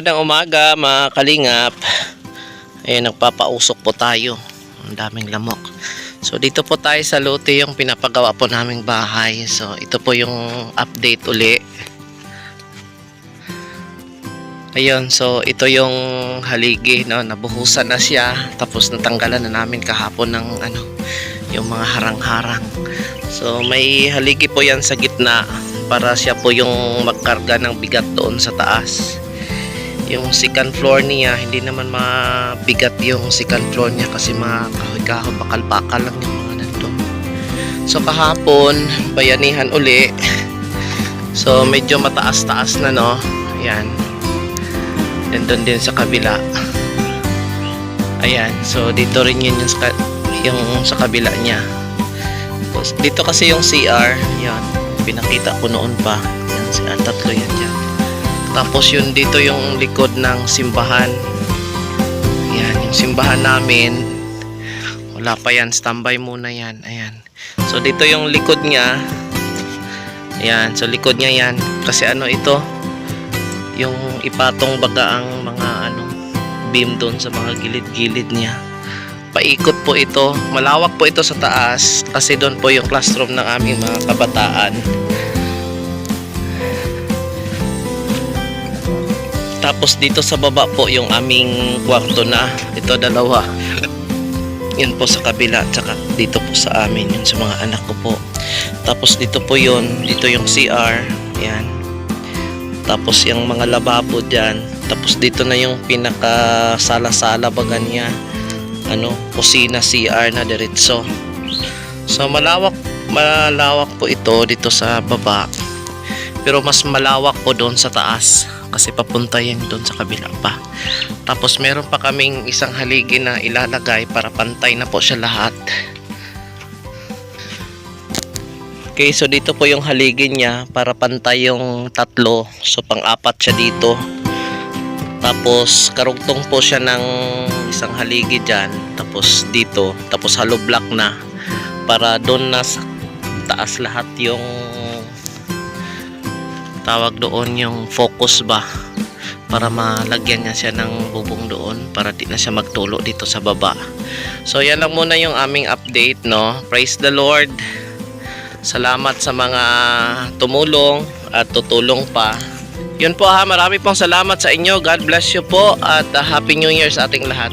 Magandang umaga mga kalingap. Ayun, nagpapausok po tayo. Ang daming lamok. So dito po tayo sa lote yung pinapagawa po naming bahay. So ito po yung update uli. Ayun, so ito yung haligi, no, nabuhusan na siya. Tapos natanggalan na namin kahapon ng ano, yung mga harang-harang. So may haligi po yan sa gitna para siya po yung magkarga ng bigat doon sa taas. Yung second floor niya, hindi naman mabigat yung second floor niya kasi mga kahoy-kahoy, bakal-bakal lang yung mga nandun. So kahapon, bayanihan uli. So medyo mataas-taas na no. Ayan. Nandun din sa kabila. Ayan. So dito rin yun yung sa, yung sa kabila niya. Dito kasi yung CR. Yan. Pinakita ko noon pa. Yan. Tatlo yan dyan. Tapos yun dito yung likod ng simbahan. Yan. Yung simbahan namin. Wala pa yan. Standby muna yan. Ayan. So dito yung likod niya. Ayan. So likod niya yan. Kasi ano ito? Yung ipatong baga ang mga ano beam doon sa mga gilid-gilid niya paikot po ito. Malawak po ito sa taas kasi doon po yung classroom ng aming mga kabataan. Tapos dito sa baba po yung aming kwarto na. Ito dalawa. Yun po sa kabila tsaka dito po sa amin yun sa mga anak ko po. Tapos dito po yun, dito yung CR. Yan. Tapos yung mga lababo dyan. Tapos dito na yung pinaka sala-sala baga niya ano, kusina CR na diretso. So malawak malawak po ito dito sa baba. Pero mas malawak po doon sa taas kasi papunta yan doon sa kabila pa. Tapos meron pa kaming isang haligi na ilalagay para pantay na po siya lahat. Okay, so dito po yung haligi niya para pantay yung tatlo. So pang-apat siya dito. Tapos karugtong po siya ng isang haligi dyan. Tapos dito. Tapos hollow block na. Para doon na sa taas lahat yung tawag doon yung focus ba. Para malagyan niya siya ng bubong doon. Para di na siya magtulo dito sa baba. So yan lang muna yung aming update no. Praise the Lord. Salamat sa mga tumulong at tutulong pa. Yun po ha, marami pong salamat sa inyo. God bless you po at uh, Happy New Year sa ating lahat.